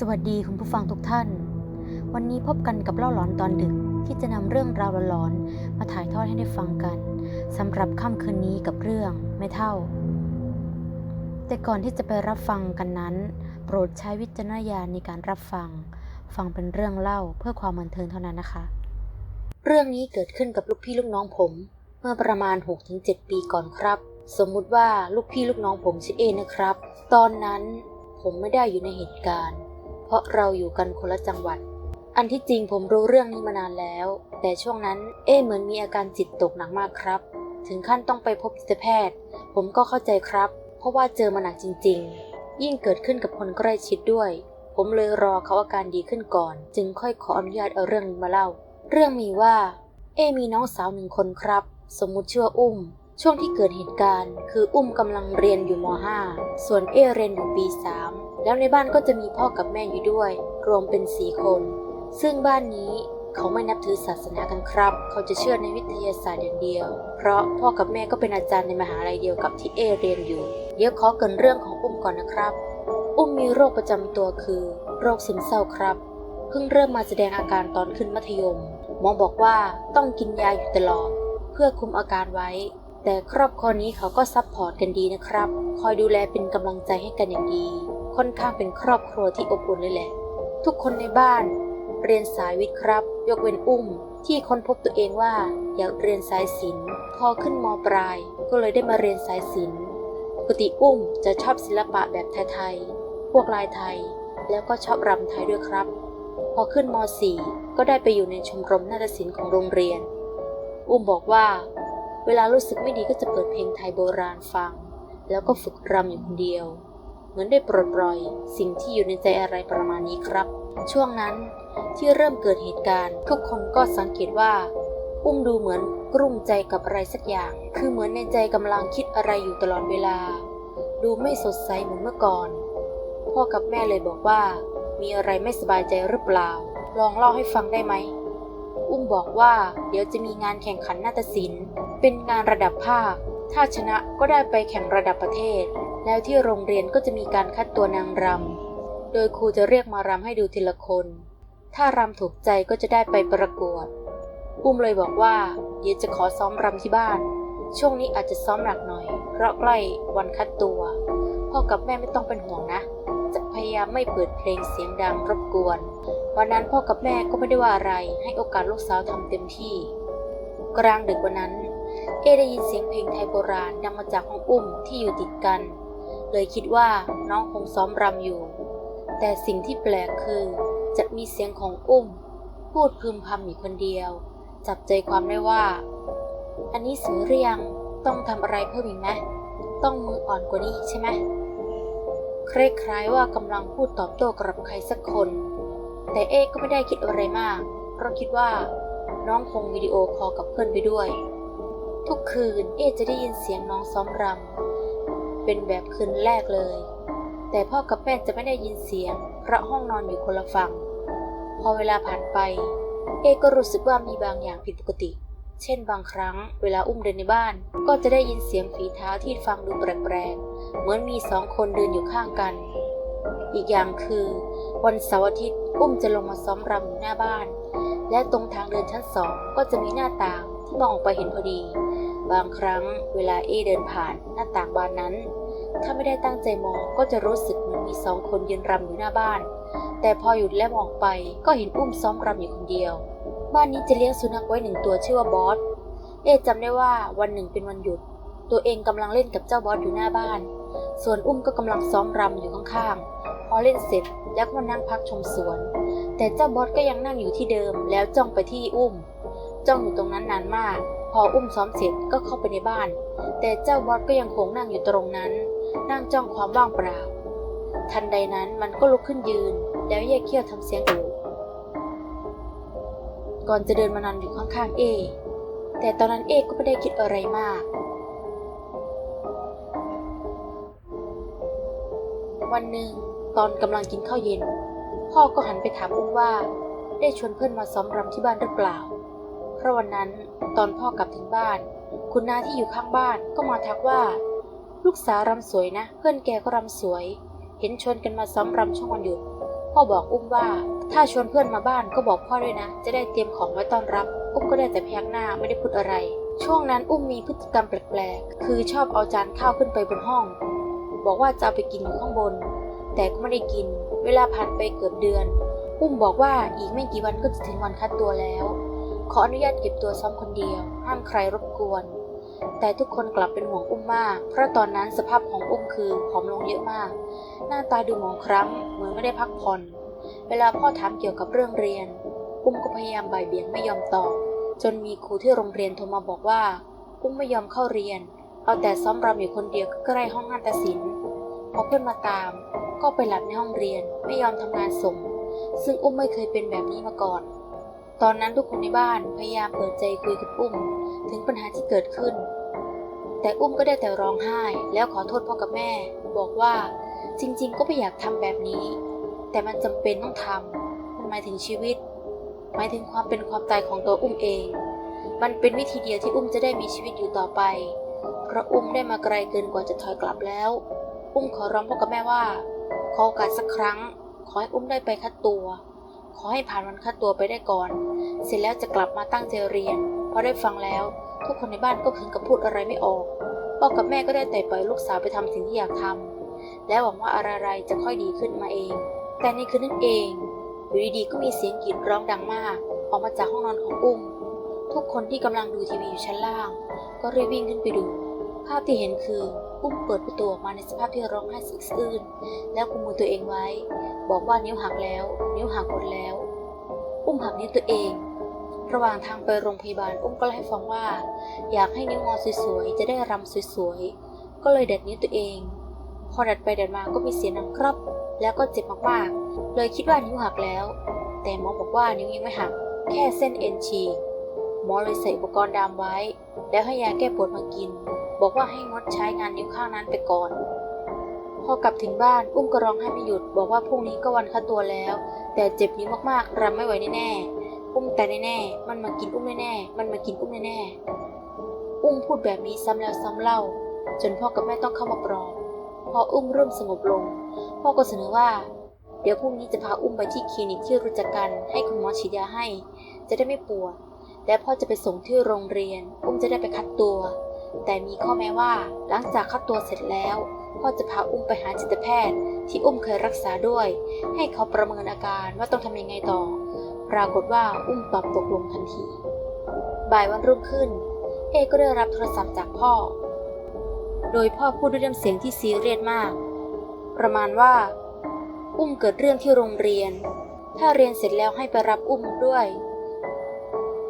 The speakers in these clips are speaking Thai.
สวัสดีคุณผู้ฟังทุกท่าน วันนี้พบกันกับเล่าหลอนตอนดึกที่จะนำเรื่องราวหลอนๆมาถ่ายทอดให้ได้ฟังกันสำหรับค่ำคืนนี้กับเรื่องไม่เท่า แต่ก่อนที่จะไปรับฟังกันนั้น โปรดใช้วิจารณญาณในการรับฟัง ฟังเป็นเรื่องเล่าเพื่อความบันเทิงเท่านั้นนะคะ เรื่องนี้เกิดขึ้นกับลูกพี่ลูกน้องผม เมื่อประมาณ 6-7 ปีก่อนครับ สมมุติว่าลูกพี่ลูกน้องผมชื่อเอนะครับ ตอนนั้นผมไม่ได้อยู่ในเหตุการณ์ เพราะเราอยู่กันคนละจังหวัด อันที่จริงผมรู้เรื่องนี้มานานแล้ว แต่ช่วงนั้นเอเหมือนมีอาการจิตตกหนักมากครับ ถึงขั้นต้องไปพบจิตแพทย์ ผมก็เข้าใจครับ เพราะว่าเจอมาหนักจริง ๆ ยิ่งเกิดขึ้นกับคนใกล้ชิดด้วย ผมเลยรอเขาอาการดีขึ้นก่อน จึงค่อยขออนุญาตเอาเรื่องนี้มาเล่า เรื่องมีว่า เอมีน้องสาวหนึ่งคนครับ สมมุติชื่ออุ้ม ช่วงที่เกิดเหตุการณ์ คืออุ้มกำลังเรียนอยู่ม .5 ส่วนเอเรียนอยู่ปี 3 แล้วในบ้านก็จะมีพ่อกับแม่อยู่ด้วย รวมเป็นสี่คน ซึ่งบ้านนี้เขาไม่นับถือศาสนากันครับ เขาจะเชื่อในวิทยาศาสตร์อย่างเดียว เพราะพ่อกับแม่ก็เป็นอาจารย์ในมหาลัยเดียวกับที่เอเรียนอยู่ เดี๋ยวขอเกินเรื่องของอุ้มก่อนนะครับ อุ้มมีโรคประจำตัวคือ โรคซึมเศร้าครับ เพิ่งเริ่มมาแสดงอาการตอนขึ้นมัธยม หมอบอกว่าต้องกินยาอยู่ตลอด เพื่อคุมอาการไว้ แต่ครอบครัวนี้เขาก็ซัพพอร์ตกันดีนะครับ คอยดูแลเป็นกำลังใจให้กันอย่างดี ค่อนข้างเป็นครอบครัวที่อบอุ่นเลยแหละ ทุกคนในบ้าน เรียนสายวิทย์ครับ ยกเว้นอุ้ม ที่ค้นพบตัวเองว่าอยากเรียนสายศิลป์ พอขึ้นมปลาย ก็เลยได้มาเรียนสายศิลป์ปกติอุ้มจะชอบศิลปะแบบไทยๆ พวกลายไทย แล้วก็ชอบรำไทยด้วยครับ พอขึ้นม .4 ก็ได้ไปอยู่ในชมรมนาฏศิลป์ของโรงเรียน อุ้มบอกว่า เวลารู้สึกไม่ดีก็จะเปิดเพลงไทยโบราณฟัง แล้วก็ฝึกรำอยู่คนเดียว เหมือนได้ปลดปล่อย สิ่งที่อยู่ในใจอะไรประมาณนี้ครับ ช่วงนั้นที่เริ่มเกิดเหตุการณ์ ทุกคนก็สังเกตว่า อุ้มดูเหมือนกลุ้มใจกับอะไรสักอย่าง คือเหมือนในใจกำลังคิดอะไรอยู่ตลอดเวลา ดูไม่สดใสเหมือนเมื่อก่อน พ่อกับแม่เลยบอกว่า มีอะไรไม่สบายใจหรือเปล่า ลองเล่าให้ฟังได้ไหม อุ้มบอกว่าเดี๋ยวจะมีงานแข่งขันนาฏศิลป์ เป็นงานระดับภาค ถ้าชนะก็ได้ไปแข่งระดับประเทศ แล้วที่โรงเรียนก็จะมีการคัดตัวนางรำ โดยครูจะเรียกมารำให้ดูทีละคน ถ้ารำถูกใจก็จะได้ไปประกวด อุ้มเลยบอกว่าเดี๋ยวจะขอซ้อมรำที่บ้าน ช่วงนี้อาจจะซ้อมหนักหน่อย เพราะใกล้วันคัดตัว พ่อกับแม่ไม่ต้องเป็นห่วงนะ ยายามไม่เปิดเพลงเสียงดังรบกวน วันนั้นพ่อกับแม่ก็ไม่ได้ว่าอะไร ให้โอกาสลูกสาวทำเต็มที่ กลางดึกวันนั้น เอได้ยินเสียงเพลงไทยโบราณดังมาจากห้องอุ้มที่อยู่ติดกัน เลยคิดว่าน้องคงซ้อมรำอยู่ แต่สิ่งที่แปลกคือ จะมีเสียงของอุ้ม พูดพึมพำอยู่คนเดียว จับใจความได้ว่า อันนี้สือหรือยังต้องทำอะไรเพิ่มอีกไหมต้องมืออ่อนกว่านี้อีกใช่ไหม คล้ายๆว่ากำลังพูดตอบโต้กับใครสักคน แต่เอ๊ก็ไม่ได้คิดอะไรมาก เพราะคิดว่าน้องคงวิดีโอคอลกับเพื่อนไปด้วย ทุกคืนเอ๊จะได้ยินเสียงน้องซ้อมรำเป็นแบบคืนแรกเลย แต่พ่อกับแม่จะไม่ได้ยินเสียง เพราะห้องนอนอยู่คนละฝั่ง พอเวลาผ่านไป เอ๊ก็รู้สึกว่ามีบางอย่างผิดปกติ เช่นบางครั้งเวลาอุ้มเดินในบ้าน ก็จะได้ยินเสียงฝีเท้าที่ฟังดูแปลกๆ เหมือนมีสองคนเดินอยู่ข้างกัน อีกอย่างคือ วันเสาร์อาทิตย์อุ้มจะลงมาซ้อมรำอยู่หน้าบ้าน และตรงทางเดินชั้นสองก็จะมีหน้าต่างที่มองออกไปเห็นพอดี บางครั้งเวลาเอเดินผ่านหน้าต่างบานนั้น ถ้าไม่ได้ตั้งใจมองก็จะรู้สึกเหมือนมีสองคนยืนรำอยู่หน้าบ้าน แต่พอหยุดและมองไปก็เห็นอุ้มซ้อมรำอยู่คนเดียว บ้านนี้จะเลี้ยงสุนัขไว้หนึ่งตัวชื่อว่าบอส เอจำได้ว่าวันหนึ่งเป็นวันหยุด ตัวเองกำลังเล่นกับเจ้าบอสอยู่หน้าบ้าน ส่วนอุ้มก็กำลังซ้อมรำอยู่ข้างๆ พอเล่นเสร็จแล้วก็มานั่งพักชมสวน แต่เจ้าบอสก็ยังนั่งอยู่ที่เดิม แล้วจ้องไปที่อุ้ม จ้องอยู่ตรงนั้นนานมาก พออุ้มซ้อมเสร็จก็เข้าไปในบ้าน แต่เจ้าบอสก็ยังคงนั่งอยู่ตรงนั้น นั่งจ้องความว่างเปล่า ทันใดนั้นมันก็ลุกขึ้นยืน แล้วแยกเขี้ยวทำเสียงดุ ก่อนจะเดินมานอนอยู่ข้างๆเอ แต่ตอนนั้นเอก็ไม่ได้คิดอะไรมาก วันหนึ่งตอนกำลังกินข้าวเย็น พ่อก็หันไปถามอุ้มว่า ได้ชวนเพื่อนมาซ้อมรำที่บ้านหรือเปล่า เพราะวันนั้นตอนพ่อกลับถึงบ้าน คุณนาที่อยู่ข้างบ้านก็มาทักว่า ลูกสาวรำสวยนะ เพื่อนแกก็รำสวย เห็นชวนกันมาซ้อมรำช่วงวันหยุด พ่อบอกอุ้มว่า ถ้าชวนเพื่อนมาบ้านก็บอกพ่อด้วยนะ จะได้เตรียมของไว้ต้อนรับ อุ้มก็ได้แต่พยักหน้าไม่ได้พูดอะไร ช่วงนั้นอุ้มมีพฤติกรรมแปลกๆ คือชอบเอาจานข้าวขึ้นไปบนห้อง บอกว่าจะเอาไปกินอยู่ข้างบน แต่ก็ไม่ได้กิน เวลาผ่านไปเกือบเดือน อุ้มบอกว่าอีกไม่กี่วันก็จะถึงวันคัดตัวแล้ว ขออนุญาตเก็บตัวซ้อมคนเดียว ห้ามใครรบกวน แต่ทุกคนกลับเป็นห่วงอุ้มมาก เพราะตอนนั้นสภาพของอุ้มคือผอมลงเยอะมาก หน้าตาดูหมองคล้ำเหมือนไม่ได้พักผ่อน เวลาพ่อถามเกี่ยวกับเรื่องเรียน อุ้มก็พยายามบ่ายเบี่ยงไม่ยอมตอบ จนมีครูที่โรงเรียนโทรมาบอกว่า อุ้มไม่ยอมเข้าเรียน เอาแต่ซ้อมรำอยู่คนเดียวใกล้ห้องนาฏศิลป์ พอเพื่อนมาตาม ก็ไปหลับในห้องเรียน ไม่ยอมทำงานส่ง ซึ่งอุ้มไม่เคยเป็นแบบนี้มาก่อน ตอนนั้นทุกคนในบ้านพยายามเปิดใจคุยกับอุ้ม ถึงปัญหาที่เกิดขึ้น แต่อุ้มก็ได้แต่ร้องไห้ แล้วขอโทษพ่อกับแม่ บอกว่าจริงๆ ก็ไม่อยากทำแบบนี้ แต่มันจำเป็นต้องทำมันหมายถึงชีวิต หมายถึงความเป็นความตายของตัวอุ้มเอง มันเป็นวิธีเดียวที่อุ้มจะได้มีชีวิตอยู่ต่อไป เพราะอุ้มได้มาไกลเกินกว่าจะถอยกลับแล้ว อุ้มขอร้องพ่อกับแม่ว่า ขอโอกาสสักครั้ง ขอให้อุ้มได้ไปคัดตัว ขอให้ผ่านวันคัดตัวไปได้ก่อน เสร็จแล้วจะกลับมาตั้งใจเรียนพอได้ฟังแล้ว ทุกคนในบ้านก็พึงกับพูดอะไรไม่ออกพ่อกับแม่ก็ได้แต่ปล่อยลูกสาวไปทำสิ่งที่อยากทำและหวังว่าอะไรๆจะค่อยดีขึ้นมาเอง แต่ในคืนนั้นเองอยู่ดีๆก็มีเสียงกรีดร้องดังมาก ออกมาจากห้องนอนของอุ้ม ทุกคนที่กำลังดูทีวีอยู่ชั้นล่าง ก็รีบวิ่งขึ้นไปดู ภาพที่เห็นคืออุ้มเปิดประตูออกมาในสภาพที่ร้องไห้สึกสะอื้นแล้วกุมมือตัวเองไว้ บอกว่านิ้วหักแล้ว นิ้วหักหมดแล้ว อุ้มหักนิ้วตัวเอง ระหว่างทางไปโรงพยาบาลอุ้มก็เล่าให้ฟังว่า อยากให้นิ้วงอสวยๆจะได้รำสวยๆก็เลยดัดนิ้วตัวเอง พอดัดไปดัดมาก็มีเสียงดังครับ แล้วก็เจ็บมากๆ เลยคิดว่านิ้วหักแล้ว แต่หมอบอกว่านิ้วยังไม่หัก แค่เส้นเอ็นฉีกหมอเลยใส่อุปกรณ์ดามไว้ แล้วให้ยาแก้ปวดมากิน บอกว่าให้งดใช้งานนิ้วข้างนั้นไปก่อนพอกลับถึงบ้านอุ้มก็ร้องไห้ไม่หยุด บอกว่าพรุ่งนี้ก็วันคัดตัวแล้ว แต่เจ็บนิ้วมากๆรำไม่ไหวแน่ๆ อุ้มแต่แน่ๆ มันมากินอุ้มแน่ๆ มันมากินอุ้มแน่ๆ อุ้มพูดแบบนี้ซ้ำแล้วซ้ำเล่า จนพ่อกับแม่ต้องเข้ามาปลอบพออุ้มเริ่มสงบลง พ่อก็เสนอว่า เดี๋ยวพรุ่งนี้จะพาอุ้มไปที่คลินิกที่รู้จักกันให้คุณหมอฉีดยาให้ จะได้ไม่ปวด และพ่อจะไปส่งที่โรงเรียน อุ้มจะได้ไปคัดตัว แต่มีข้อแม้ว่าหลังจากคัดตัวเสร็จแล้ว พ่อจะพาอุ้มไปหาจิตแพทย์ ที่อุ้มเคยรักษาด้วย ให้เขาประเมินอาการว่าต้องทำยังไงต่อ ปรากฏว่าอุ้มตอบตกลงทันที บ่ายวันรุ่งขึ้น เอก็ได้รับโทรศัพท์จากพ่อ โดยพ่อพูดด้วยน้ำเสียงที่ซีเรียสมาก ประมาณว่า อุ้มเกิดเรื่องที่โรงเรียน ถ้าเรียนเสร็จแล้วให้ไปรับอุ้มด้วย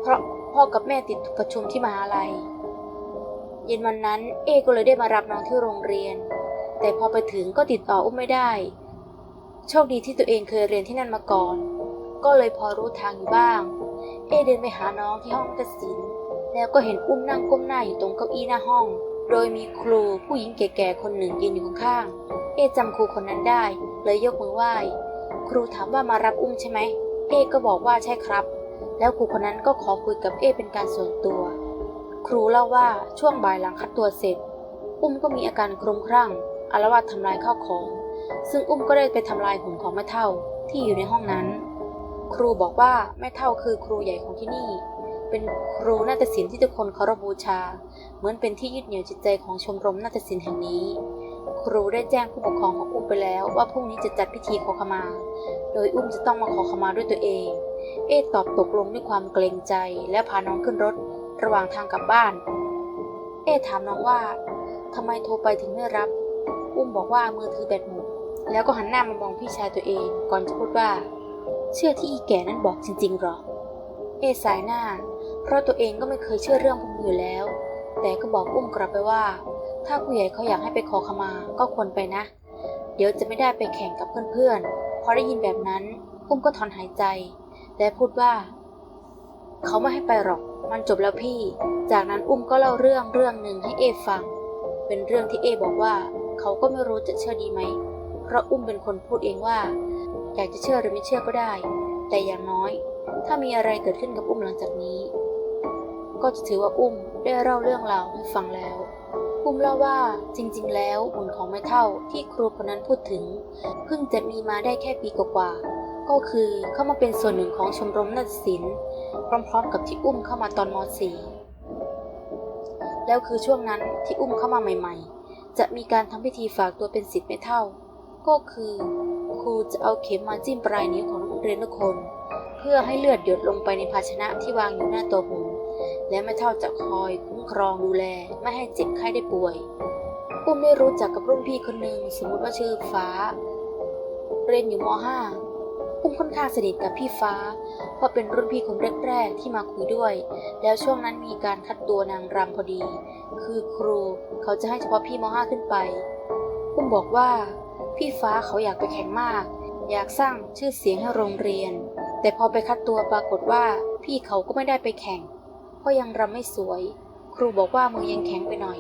เพราะพ่อกับแม่ติดประชุมที่มหาลัย เย็นวันนั้นเอก็เลยได้มารับน้องที่โรงเรียน แต่พอไปถึงก็ติดต่ออุ้มไม่ได้ โชคดีที่ตัวเองเคยเรียนที่นั่นมาก่อน ก็เลยพอรู้ทางอยู่บ้าง เอเดินไปหาน้องที่ห้องตัดสิน แล้วก็เห็นอุ้มนั่งก้มหน้าอยู่ตรงเก้าอี้หน้าห้อง โดยมีครูผู้หญิงแก่ๆคนหนึ่งยืนอยู่ข้างๆเอจำครูคนนั้นได้ เลยยกมือไหว้ ครูถามว่ามารับอุ้มใช่ไหม เอก็บอกว่าใช่ครับ แล้วครูคนนั้นก็ขอคุยกับเอเป็นการส่วนตัว ครูเล่าว่าช่วงบ่ายหลังคัดตัวเสร็จ อุ้มก็มีอาการคลุมคลั่งอารวาสทำลายข้าวของ ซึ่งอุ้มก็ได้ไปทำลายหุ่นของแม่เท่าที่อยู่ในห้องนั้น ครูบอกว่าแม่เท่าคือครูใหญ่ของที่นี่ เป็นครูนาฏศิลป์ที่ทุกคนเคารพบูชา เหมือนเป็นที่ยึดเหนี่ยวจิตใจของชมรมนาฏศิลป์แห่งนี้ ครูได้แจ้งผู้ปกครองของอุ้มไปแล้ว ว่าพรุ่งนี้จะจัดพิธีขอขมา โดยอุ้มจะต้องมาขอขมาด้วยตัวเอง เอตอบตกลงด้วยความเกรงใจและพาน้องขึ้นรถระหว่างทางกลับบ้าน เอถามน้องว่าทำไมโทรไปถึงไม่รับ อุ้มบอกว่ามือถือแบตหมดแล้วก็หันหน้ามามองพี่ชายตัวเองก่อนจะพูดว่า เชื่อที่อีแก่นั้นบอกจริงๆหรอ เอสายหน้า เพราะตัวเองก็ไม่เคยเชื่อเรื่องพวกนี้อยู่แล้ว แต่ก็บอกอุ้มกลับไปว่า ถ้าผู้ใหญ่เขาอยากให้ไปขอขมาก็ควรไปนะ เดี๋ยวจะไม่ได้ไปแข่งกับเพื่อนๆ พอได้ยินแบบนั้น อุ้มก็ถอนหายใจ และพูดว่า เขาไม่ให้ไปหรอก มันจบแล้วพี่ จากนั้นอุ้มก็เล่าเรื่องเรื่องหนึ่งให้เอฟัง เป็นเรื่องที่เอบอกว่า เขาก็ไม่รู้จะเชื่อดีไหม เพราะอุ้มเป็นคนพูดเองว่า อยากจะเชื่อหรือไม่เชื่อก็ได้ แต่อย่างน้อย ถ้ามีอะไรเกิดขึ้นกับอุ้มหลังจากนี้ ก็จะถือว่าอุ้มได้เล่าเรื่องราวให้ฟังแล้ว อุ้มเล่าว่าจริง ๆ แล้วหุ่นของแม่เท่าที่ครูคนนั้นพูดถึง เพิ่งจะมีมาได้แค่ปีกว่าๆก็คือเข้ามาเป็นส่วนหนึ่งของชมรมนาฏศิลป์พร้อม ๆ กับที่อุ้มเข้ามาตอนม .4 แล้วคือช่วงนั้นที่อุ้มเข้ามาใหม่ ๆ จะมีการทำพิธีฝากตัวเป็นศิษย์ไม่เท่า ก็คือ ครูจะเอาเข็มมาจิ้มปลายนิ้วของนักเรียนทุกคน เพื่อให้เลือดหยดลงไปในภาชนะที่วางอยู่หน้าตัวผม และแม่เท่าจะคอยคุ้มครองดูแลไม่ให้เจ็บไข้ได้ป่วยอุ้มได้รู้จักกับรุ่นพี่คนหนึ่งสมมติว่าชื่อฟ้า เรียนอยู่ม .5 อุ้มค่อนข้างสนิทกับพี่ฟ้า เพราะเป็นรุ่นพี่คนแรกๆที่มาคุยด้วย แล้วช่วงนั้นมีการคัดตัวนางรำพอดี คือครูเขาจะให้เฉพาะพี่ม .5 ขึ้นไปอุ้มบอกว่า พี่ฟ้าเขาอยากไปแข่งมาก อยากสร้างชื่อเสียงให้โรงเรียน แต่พอไปคัดตัวปรากฏว่า พี่เขาก็ไม่ได้ไปแข่ง เพราะยังรำไม่สวย ครูบอกว่ามือยังแข็งไปหน่อย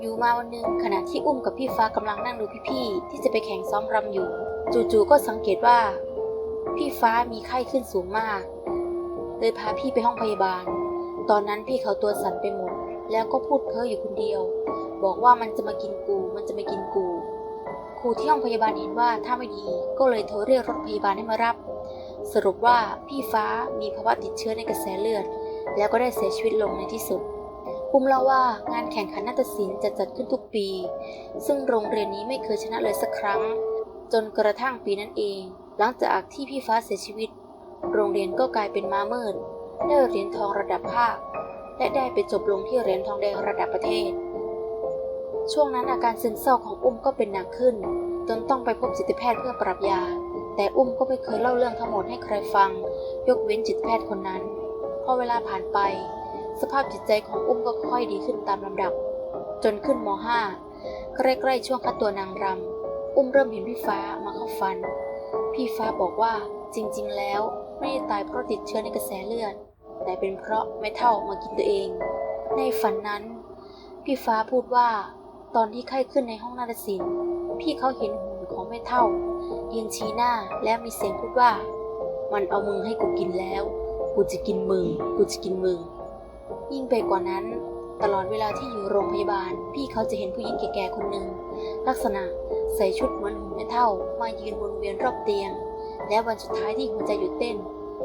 อยู่มาวันหนึ่งขณะที่อุ้มกับพี่ฟ้ากำลังนั่งดูพี่ๆที่จะไปแข่งซ้อมรำอยู่ จู่ๆก็สังเกตว่า พี่ฟ้ามีไข้ขึ้นสูงมาก เลยพาพี่ไปห้องพยาบาล ตอนนั้นพี่เขาตัวสั่นไปหมด แล้วก็พูดเพ้ออยู่คนเดียว บอกว่ามันจะมากินกู มันจะมากินกู ครูที่ห้องพยาบาลเห็นว่าถ้าไม่ดีก็เลยโทรเรียกรถพยาบาลให้มารับ สรุปว่าพี่ฟ้ามีภาวะติดเชื้อในกระแสเลือด แล้วก็ได้เสียชีวิตลงในที่สุดปุ้มเล่าว่างานแข่งขันนาฏศิลป์จะจัดขึ้นทุกปี ซึ่งโรงเรียนนี้ไม่เคยชนะเลยสักครั้ง จนกระทั่งปีนั้นเอง หลังจากที่พี่ฟ้าเสียชีวิต โรงเรียนก็กลายเป็นม้ามืดได้เหรียญทองระดับภาค และได้ไปจบลงที่เหรียญทองแดงระดับประเทศ ช่วงนั้นอาการซึมเศร้าของอุ้มก็เป็นหนักขึ้น จนต้องไปพบจิตแพทย์เพื่อปรับยา แต่อุ้มก็ไม่เคยเล่าเรื่องทั้งหมดให้ใครฟัง ยกเว้นจิตแพทย์คนนั้น พอเวลาผ่านไป สภาพจิตใจของอุ้มก็ค่อยดีขึ้นตามลำดับ จนขึ้นม .5 ใกล้ๆช่วงคัดตัวนางรำอุ้มเริ่มเห็นพี่ฟ้ามาเข้าฝัน พี่ฟ้าบอกว่าจริงๆ แล้วไม่ได้ตายเพราะติดเชื้อในกระแสเลือด แต่เป็นเพราะไม่เท่ามากินตัวเอง ในฝันนั้น พี่ฟ้าพูดว่า ตอนที่ไข้ขึ้นในห้องนาฏศิลป์พี่เขาเห็นหุ่นของแม่เท่า ยืนชี้หน้าแล้วมีเสียงพูดว่า มันเอามึงให้กูกินแล้ว กูจะกินมึง กูจะกินมึง ยิ่งไปกว่านั้น ตลอดเวลาที่อยู่โรงพยาบาล พี่เขาจะเห็นผู้หญิงแก่ๆคนหนึ่งลักษณะใส่ชุดเหมือนหุ่นแม่เท่า มายืนวนเวียนรอบเตียง และวันสุดท้ายที่หัวใจหยุดเต้น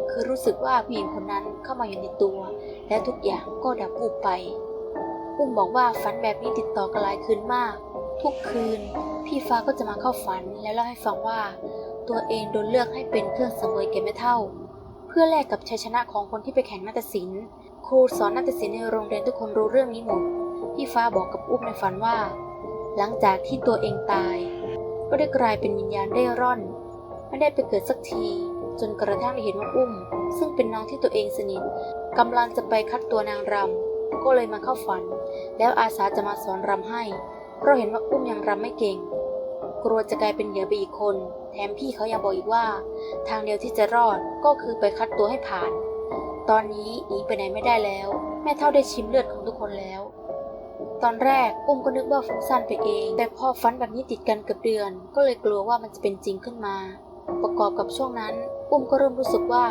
คือรู้สึกว่าผู้หญิงคนนั้นเข้ามาอยู่ในตัว และทุกอย่างก็ดับวูบไป อุ้มบอกว่าฝันแบบนี้ติดต่อกันหลายคืนมาก ทุกคืน พี่ฟ้าก็จะมาเข้าฝันแล้วเล่าให้ฟังว่า ตัวเองโดนเลือกให้เป็นเครื่องสังเวยแก่แม่เท่า เพื่อแลกกับชัยชนะของคนที่ไปแข่งนาฏศิลป์ครูสอนนาฏศิลป์ในโรงเรียนทุกคนรู้เรื่องนี้หมดพี่ฟ้าบอกกับอุ้มในฝันว่า หลังจากที่ตัวเองตาย ก็ได้กลายเป็นวิญญาณเร่ร่อนไม่ได้ไปเกิดสักที จนกระทั่งได้เห็นว่าอุ้ม ซึ่งเป็นน้องที่ตัวเองสนิทกำลังจะไปคัดตัวนางรำ ก็เลยมาเข้าฝัน แล้วอาสาจะมาสอนรำให้ เพราะเห็นว่าอุ้มยังรำไม่เก่ง กลัวจะกลายเป็นเหยื่อไปอีกคน แถมพี่เขายังบอกอีกว่า ทางเดียวที่จะรอดก็คือไปคัดตัวให้ผ่าน ตอนนี้หนีไปไหนไม่ได้แล้ว แม่เท่าได้ชิมเลือดของทุกคนแล้ว ตอนแรกอุ้มก็นึกว่าฟุ้งซ่านไปเอง แต่พอฝันแบบนี้ติดกันเกือบเดือน ก็เลยกลัวว่ามันจะเป็นจริงขึ้นมา ประกอบกับช่วงนั้น อุ้มก็เริ่มรู้สึกว่า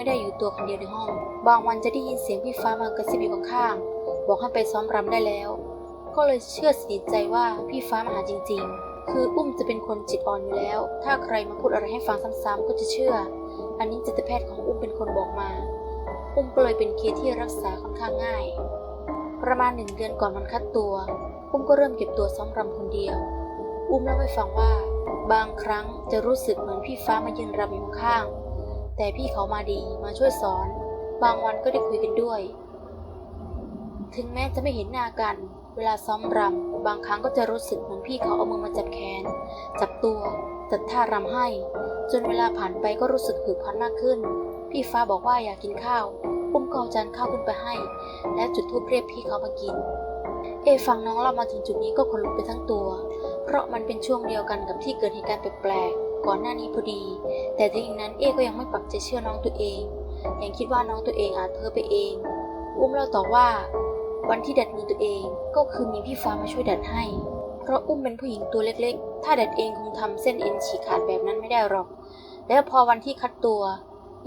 ไม่ได้อยู่ตัวคนเดียวในห้อง บางวันจะได้ยินเสียงพี่ฟ้ามากระซิบอยู่ข้างๆบอกให้ไปซ้อมรำได้แล้ว ก็เลยเชื่อสนิทใจว่าพี่ฟ้ามาหาจริง ๆ คืออุ้มจะเป็นคนจิตอ่อนอยู่แล้ว ถ้าใครมาพูดอะไรให้ฟังซ้ำๆก็จะเชื่อ อันนี้จิตแพทย์ของอุ้มเป็นคนบอกมา อุ้มก็เลยเป็นเคสที่รักษาค่อนข้างง่าย ประมาณหนึ่งเดือนก่อนวันคัดตัว อุ้มก็เริ่มเก็บตัวซ้อมรำคนเดียว อุ้มเล่าให้ฟังว่า บางครั้งจะรู้สึกเหมือนพี่ฟ้ามายืนรำอยู่ข้าง แต่พี่เขามาดีมาช่วยสอน บางวันก็ได้คุยกันด้วย ถึงแม้จะไม่เห็นหน้ากัน เวลาซ้อมรำบางครั้งก็จะรู้สึกเหมือนพี่เขาเอามือมาจับแขน จับตัว จัดท่ารำให้ จนเวลาผ่านไปก็รู้สึกผูกพันมากขึ้น พี่ฟ้าบอกว่าอยากกินข้าวอุ้มกอจานข้าวขึ้นไปให้ และจุดธูปเรียกพี่เขามากิน เอฟังน้องเรามาถึงจุดนี้ก็ขนลุกไปทั้งตัว เพราะมันเป็นช่วงเดียวกันกับที่เกิดเหตุการณ์แปลกๆ ก่อนหน้านี้พอดี แต่ถึงอย่างนั้นเอก็ยังไม่ปักใจเชื่อน้องตัวเอง ยังคิดว่าน้องตัวเองอาจเพ้อไปเอง อุ้มเราต่อว่า วันที่ดัดมือตัวเองก็คือมีพี่ฟ้ามาช่วยดัดให้ เพราะอุ้มเป็นผู้หญิงตัวเล็กๆ ถ้าดัดเองคงทำเส้นเอ็นฉีกขาดแบบนั้นไม่ได้หรอก แล้วพอวันที่คัดตัว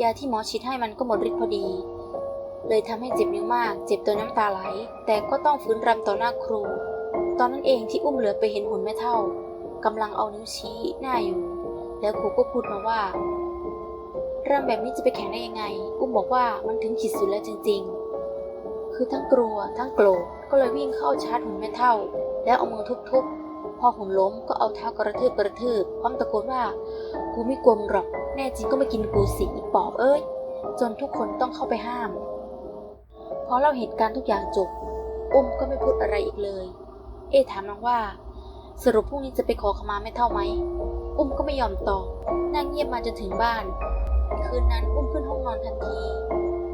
ยาที่หมอฉีดให้มันก็หมดฤทธิ์พอดี เลยทำให้เจ็บนิ้วมาก เจ็บตัวน้ำตาไหล แต่ก็ต้องฟื้นรำต่อหน้าครู ตอนนั้นเองที่อุ้มเหลือไปเห็นหุ่นแม่เท่ากำลังเอานิ้วชี้หน้าอยู่ แล้วครูก็พูดมาว่ารำแบบนี้จะไปแข่งได้ยังไง อุ้มบอกว่ามันถึงขีดสุดแล้วจริง ๆ คือทั้งกลัวทั้งโกรธก็เลยวิ่งเข้าชาร์จหุ่นแม่เท่า แล้วเอามือทุบๆ พอหุ่นล้มก็เอาเท้ากระทืบกระทืบพร้อมตะโกนว่า กูไม่กลัวมึงหรอก แน่จริงก็ไม่กินกูสิอีปอบเอ้ย จนทุกคนต้องเข้าไปห้าม พอเล่าเหตุการณ์ทุกอย่างจบ อุ้มก็ไม่พูดอะไรอีกเลย เอถามน้องว่า สรุปพรุ่งนี้จะไปขอขมาแม่เท่าไหม อุ้มก็ไม่ยอมตอบนั่งเงียบมาจนถึงบ้าน คืนนั้นอุ้มขึ้นห้องนอนทันที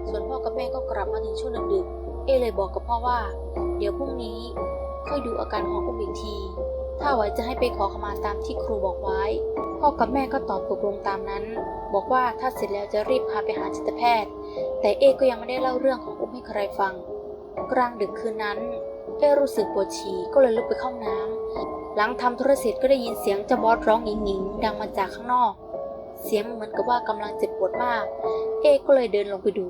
ส่วนพ่อกับแม่ก็กลับมาถึงช่วงดึกๆ เอเลยบอกกับพ่อว่า เดี๋ยวพรุ่งนี้ค่อยดูอาการของอุ้มอีกที ถ้าไหวจะให้ไปขอขมาตามที่ครูบอกไว้ พ่อกับแม่ก็ตอบตกลงตามนั้น บอกว่าถ้าเสร็จแล้วจะรีบพาไปหาจิตแพทย์ แต่เอก็ยังไม่ได้เล่าเรื่องของอุ้มให้ใครฟัง กลางดึกคืนนั้นเอรู้สึกปวดฉี่ก็เลยลุกไปเข้าน้ำ หลังทำธุระเสร็จก็ได้ยินเสียงเจ้าบอสร้องหงิงๆดังมาจากข้างนอก เสียงเหมือนกับว่ากำลังเจ็บปวดมาก เอก็เลยเดินลงไปดู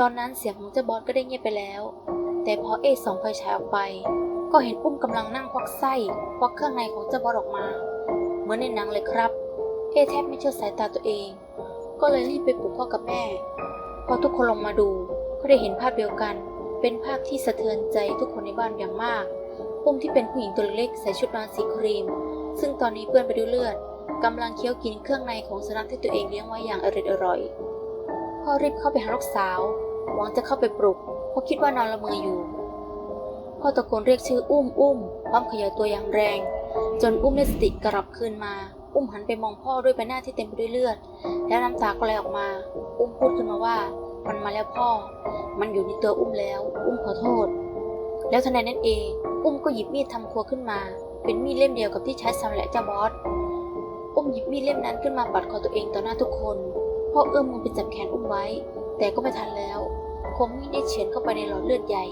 ตอนนั้นเสียงของเจ้าบอสก็ได้เงียบไปแล้ว แต่พอเอส่องไฟฉายออกไป ก็เห็นอุ้มกำลังนั่งควักไส้ควักเครื่องในของเจ้าบอสออกมา เหมือนในหนังเลยครับ เอแทบไม่เชื่อสายตาตัวเอง ก็เลยรีบไปปลุกพ่อกับแม่ พอทุกคนลงมาดูก็ได้เห็นภาพเดียวกัน เป็นภาพที่สะเทือนใจทุกคนในบ้านอย่างมาก อุ้มที่เป็นผู้หญิงตัวเล็กใส่ชุดนอนสีครีม ซึ่งตอนนี้เปื้อนไปด้วยเลือดกำลังเคี้ยวกินเครื่องในของสุนัขที่ตัวเองเลี้ยงไว้อย่างอร่อยอร่อยพ่อรีบเข้าไปหาลูกสาวหวังจะเข้าไปปลุกเพราะคิดว่านอนละเมออยู่ พ่อตะโกนเรียกชื่ออุ้มอุ้มพร้อมขย่าตัวอย่างแรง จนอุ้มได้สติกลับคืนมา อุ้มหันไปมองพ่อด้วยใบหน้าที่เต็มไปด้วยเลือด แล้วน้ำตาก็ไหลออกมา อุ้มพูดขึ้นมาว่ามันมาแล้วพ่อ มันอยู่ในตัวอุ้มแล้ว อุ้มขอโทษ แล้วทันใดนั้นเอง อุ้มก็หยิบมีดทำครัวขึ้นมา เป็นมีดเล่มเดียวกับที่ใช้สำแหละเจ้าบอส อุ้มหยิบมีดเล่มนั้นขึ้นมาปัดคอตัวเองต่อหน้าทุกคนพ่อเอื้อมมือไปจับแขนอุ้มไว้ แต่ก็ไม่ทันแล้ว คมมีดได้เฉือนเข้าไปในหลอดเลือดใหญ่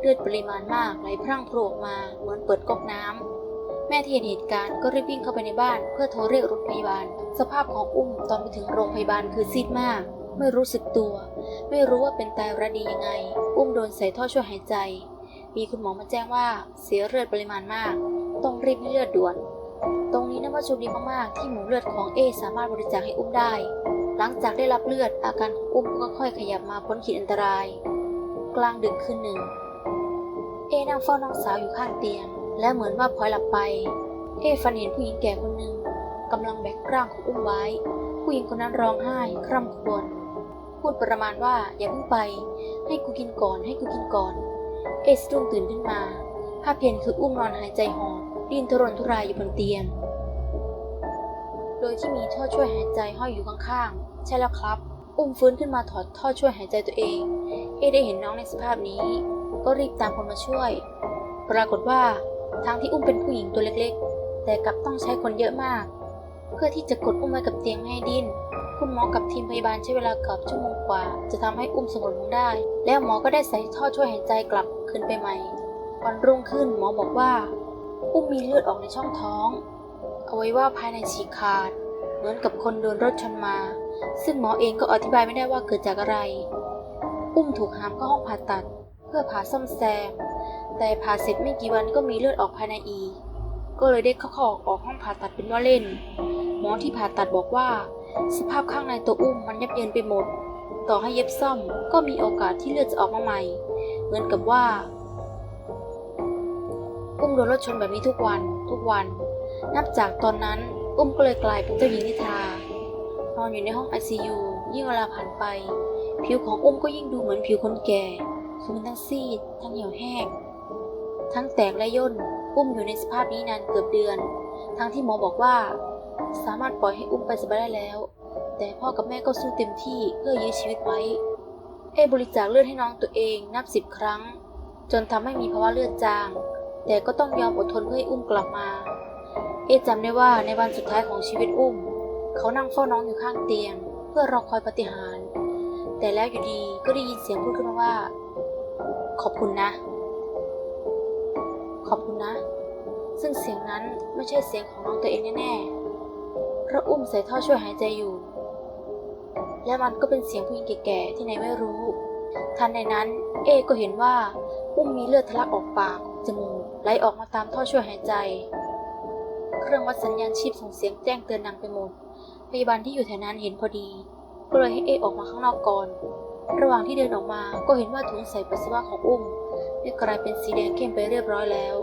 เลือดปริมาณมากไหลพรั่งพรูออกมาเหมือนเปิดก๊อกน้ำแม่ที่เห็นเหตุการณ์ก็รีบวิ่งเข้าไปในบ้าน เพื่อโทรเรียกรถพยาบาล สภาพของอุ้มตอนไปถึงโรงพยาบาลคือซีดมากไม่รู้สึกตัว ไม่รู้ว่าเป็นตายระดียังไง อุ้มโดนใส่ท่อช่วยหายใจ มีคุณหมอมาแจ้งว่าเสียเลือดปริมาณมาก ต้องรีบให้เลือดด่วน ตรงนี้นับว่าโชคดีมากๆที่หมูเลือดของเอสามารถบริจาคให้อุ้มได้ หลังจากได้รับเลือดอาการของอุ้มก็ค่อยขยับมาพ้นขีดอันตราย กลางดึกคืนหนึ่ง เอนั่งเฝ้าน้องสาวอยู่ข้างเตียง และเหมือนว่าพลอยหลับไป เอฝันเห็นผู้หญิงแก่คนหนึ่งกำลังแบกร่างของอุ้มไว้ ผู้หญิงคนนั้นร้องไห้คร่ำครวญพูดประมาณว่าอย่าเพิ่งไป ให้กูกินก่อนให้กูกินก่อน เอสะดุ้งตื่นขึ้นมาภาพเห็นคืออุ้มนอนหายใจหอบดิ้นทุรนทุรายอยู่บนเตียง โดยที่มีท่อช่วยหายใจห้อยอยู่ข้างๆ ใช่แล้วครับ อุ้มฟื้นขึ้นมาถอดท่อช่วยหายใจตัวเอง เอได้เห็นน้องในสภาพนี้ ก็รีบตามคนมาช่วย ปรากฏว่าทั้งที่อุ้มเป็นผู้หญิงตัวเล็กๆ แต่กลับต้องใช้คนเยอะมาก เพื่อที่จะกดอุ้มไว้กับเตียงไม่ให้ดิ้น คุณหมอกับทีมพยาบาลใช้เวลาเกือบชั่วโมงกว่า จะทำให้อุ้มสงบลงได้ แล้วหมอก็ได้ใส่ท่อช่วยหายใจกลับคืนไปใหม่ วันรุ่งขึ้นหมอบอกว่า อุ้มมีเลือดออกในช่องท้องเอาไว้ว่าภายในฉีกขาด เหมือนกับคนโดนรถชนมา ซึ่งหมอเองก็อธิบายไม่ได้ว่าเกิดจากอะไร อุ้มถูกหามเข้าห้องผ่าตัด เพื่อผ่าซ่อมแซม แต่ผ่าเสร็จไม่กี่วันก็มีเลือดออกภายในอีก ก็เลยได้เข้าอกออกห้องผ่าตัดเป็นว่าเล่น หมอที่ผ่าตัดบอกว่า สภาพข้างในตัวอุ้มมันยับเยินไปหมด ต่อให้เย็บซ่อมก็มีโอกาสที่เลือดจะออกมาใหม่ เหมือนกับว่า อุ้มโดนรถชนแบบนี้ทุกวันทุกวัน นับจากตอนนั้นอุ้มก็เลยกลายเป็นเจ้าหญิงนิทรา นอนอยู่ในห้อง ICU ยิ่งเวลาผ่านไป ผิวของอุ้มก็ยิ่งดูเหมือนผิวคนแก่คือมันทั้งซีด ทั้งเหี่ยวแห้ง ทั้งแตกและย่น อุ้มอยู่ในสภาพนี้นานเกือบเดือน ทั้งที่หมอบอกว่า สามารถปล่อยให้อุ้มไปสบายได้แล้ว แต่พ่อกับแม่ก็สู้เต็มที่เพื่อยื้อชีวิตไว้ เอบริจาคเลือดให้น้องตัวเองนับสิบครั้ง จนทำให้มีภาวะเลือดจาง แต่ก็ต้องยอมอดทนเพื่อให้อุ้มกลับมา เอจำได้ว่าในวันสุดท้ายของชีวิตอุ้ม เขานั่งเฝ้าน้องอยู่ข้างเตียง เพื่อรอคอยปฏิหารแต่แล้วอยู่ดีก็ได้ยินเสียงพูดขึ้นมาว่า ขอบคุณนะ ขอบคุณนะ ซึ่งเสียงนั้นไม่ใช่เสียงของน้องตัวเองแน่ๆ เพราะอุ้มใส่ท่อช่วยหายใจอยู่ และมันก็เป็นเสียงผู้หญิงแก่ๆที่ไหนไม่รู้ ทันใดนั้น เอก็เห็นว่า อุ้มมีเลือดทะลักออกปากออกจมูกไหลออกมาตามท่อช่วยหายใจ เครื่องวัดสัญญาณชีพส่งเสียงแจ้งเตือนดังไปหมดพยาบาลที่อยู่แถวนั้นเห็นพอดี ก็เลยให้เอออกมาข้างนอกก่อน ระหว่างที่เดินออกมาก็เห็นว่าถุงใส่ปัสสาวะของอุ้มได้กลายเป็นสีแดงเข้มไปเรียบร้อยแล้ว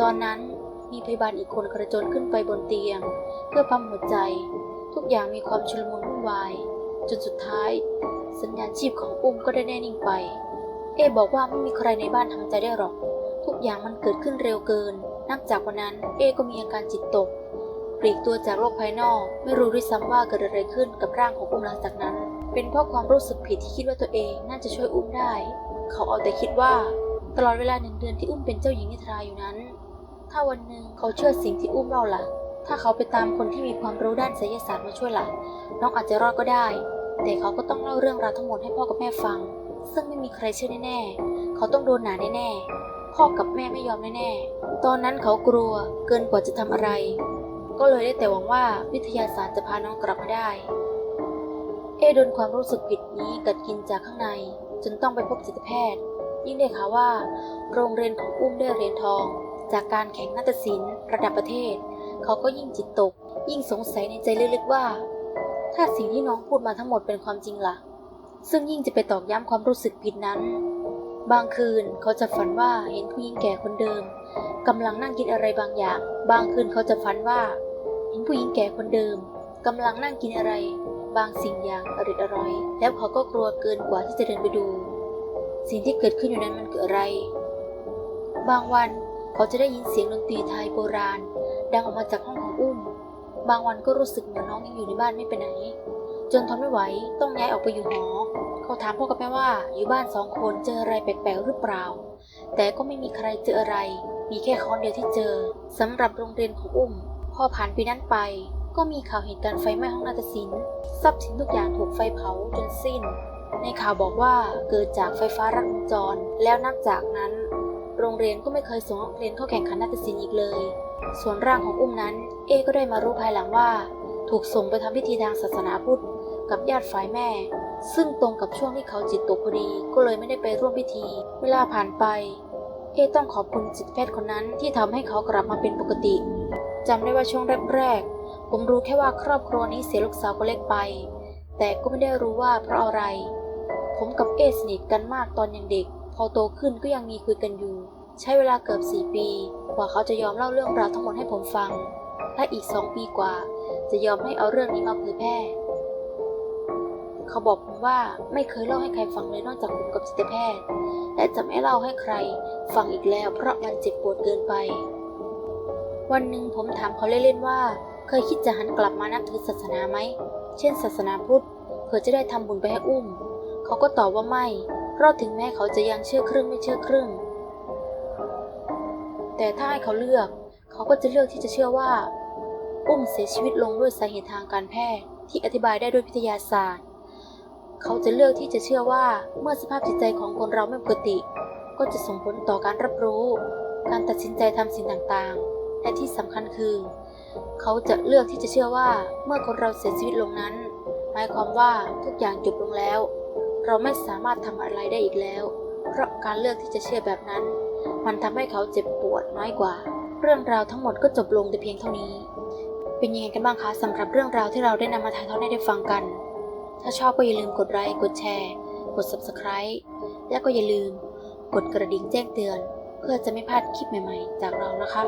ตอนนั้น มีพยาบาลอีกคนกระโจนขึ้นไปบนเตียง เพื่อปั๊มหัวใจ ทุกอย่างมีความชุลมุนวุ่นวาย จนสุดท้าย สัญญาณชีพของอุ้มก็ได้แน่นิ่งไป เอบอกว่าไม่มีใครในบ้านทำใจได้หรอก ทุกอย่างมันเกิดขึ้นเร็วเกิน นับจากวันนั้นเอก็มีอาการจิตตกปลีกตัวจากโลกภายนอก ไม่รู้ด้วยซ้ำว่าเกิดอะไรขึ้นกับร่างของอุ้มหลังจากนั้น เป็นเพราะความรู้สึกผิดที่คิดว่าตัวเองน่าจะช่วยอุ้มได้ เขาเอาแต่คิดว่า ตลอดเวลาหนึ่งเดือนที่อุ้มเป็นเจ้าหญิงนิทราอยู่นั้น ถ้าวันหนึ่งเขาเชื่อสิ่งที่อุ้มเล่าล่ะ ถ้าเขาไปตามคนที่มีความรู้ด้านไสยศาสตร์มาช่วยล่ะ น้องอาจจะรอดก็ได้ แต่เขาก็ต้องเล่าเรื่องราวทั้งหมดให้พ่อกับแม่ฟัง ซึ่งไม่มีใครเชื่อแน่ๆ เขาต้องโดนหนาแน่ๆ พ่อกับแม่ไม่ยอมแน่ๆ ตอนนั้นเขากลัวเกินกว่าจะทำอะไร ก็เลยได้แต่หวังว่าวิทยาศาสตร์จะพาน้องกลับมาได้ เอโดนความรู้สึกผิดนี้กัดกินจากข้างใน จนต้องไปพบจิตแพทย์ ยิ่งได้ข่าวว่า โรงเรียนของอุ้มได้เหรียญทอง จากการแข่งนาฏศิลป์ระดับประเทศ เขาก็ยิ่งจิตตก ยิ่งสงสัยในใจลึกๆว่า ถ้าสิ่งที่น้องพูดมาทั้งหมดเป็นความจริงล่ะ ซึ่งยิ่งจะไปตอกย้ำความรู้สึกผิดนั้น บางคืนเขาจะฝันว่าเห็นผู้หญิงแก่คนเดิมกำลังนั่งกินอะไรบางอย่าง บางคืนเขาจะฝันว่าเห็นผู้หญิงแก่คนเดิมกำลังนั่งกินอะไร บางสิ่งอย่างอร่อยอร่อย แล้วเขาก็กลัวเกินกว่าที่จะเดินไปดู สิ่งที่เกิดขึ้นอยู่นั้นมันคืออะไร บางวัน เขาจะได้ยินเสียงดนตรีไทยโบราณ ดังออกมาจากห้องของอุ้ม บางวันก็รู้สึกเหมือนน้องยังอยู่ในบ้านไม่ไปไหน จนทนไม่ไหวต้องย้ายออกไปอยู่หอ เขาถามพ่อกับแม่ว่าอยู่บ้านสองคนเจออะไรแปลกๆหรือเปล่า แต่ก็ไม่มีใครเจออะไร มีแค่ค้อนเดียวที่เจอสำหรับโรงเรียนของอุ้ม พอผ่านปีนั้นไป ก็มีข่าวเหตุการณ์ไฟไหม้ห้องนาฏศิลป์ทรัพย์สินทุกอย่างถูกไฟเผาจนสิ้นในข่าวบอกว่าเกิดจากไฟฟ้ารัดวงจร แล้วนับจากนั้น โรงเรียนก็ไม่เคยส่งนักเรียนเข้าแข่งขันนาฏศิลป์อีกเลย ส่วนร่างของอุ้มนั้น เอก็ได้มารู้ภายหลังว่า ถูกส่งไปทำพิธีทางศาสนาพุทธกับญาติฝ่ายแม่ ซึ่งตรงกับช่วงที่เขาจิตตกพอดีก็เลยไม่ได้ไปร่วมพิธี เวลาผ่านไป เอต้องขอบคุณจิตแพทย์คนนั้นที่ทำให้เขากลับมาเป็นปกติจำได้ว่าช่วงแรกๆผมรู้แค่ว่าครอบครัวนี้เสียลูกสาวคนเล็กไป แต่ก็ไม่ได้รู้ว่าเพราะอะไร ผมกับเอสนิทกันมากตอนยังเด็ก พอโตขึ้นก็ยังมีคุยกันอยู่ ใช้เวลาเกือบสี่ปี กว่าเขาจะยอมเล่าเรื่องราวทั้งหมดให้ผมฟัง และอีกสองปีกว่า จะยอมให้เอาเรื่องนี้มาเผยแพร่ เขาบอกผมว่าไม่เคยเล่าให้ใครฟังเลยนอกจากผมกับจิตแพทย์ และจะไม่เล่าให้ใคร ฟังอีกแล้วเพราะมันเจ็บปวดเกินไป วันหนึ่งผมถามเขาเล่นๆว่า เคยคิดจะหันกลับมานับถือศาสนาไหม เช่น ศาสนาพุทธเพื่อจะได้ทำบุญไปให้อุ้ม เขาก็ตอบว่าไม่ เพราะถึงแม้เขาจะยังเชื่อครึ่งไม่เชื่อครึ่ง แต่ถ้าให้เขาเลือก เขาก็จะเลือกที่จะเชื่อว่า อุ้มเสียชีวิตลงด้วยสาเหตุทางการแพทย์ที่อธิบายได้ด้วยวิทยาศาสตร์ เขาจะเลือกที่จะเชื่อว่าเมื่อสภาพจิตใจของคนเราไม่ปกติ ก็จะส่งผลต่อการรับรู้ การตัดสินใจทำสิ่งต่างๆ และที่สำคัญคือ เขาจะเลือกที่จะเชื่อว่าเมื่อคนเราเสียชีวิตลงนั้น หมายความว่าทุกอย่างจบลงแล้ว เราไม่สามารถทำอะไรได้อีกแล้ว เพราะการเลือกที่จะเชื่อแบบนั้น มันทำให้เขาเจ็บปวดน้อยกว่า เรื่องราวทั้งหมดก็จบลงแต่เพียงเท่านี้ เป็นยังไงกันบ้างคะสำหรับเรื่องราวที่เราได้นำมาถ่ายทอดให้ได้ฟังกัน ถ้าชอบก็อย่าลืมกดไลค์กดแชร์ กด Subscribe และก็อย่าลืม กดกระดิ่งแจ้งเตือน เพื่อจะไม่พลาดคลิปใหม่ ๆ จากเรานะคะ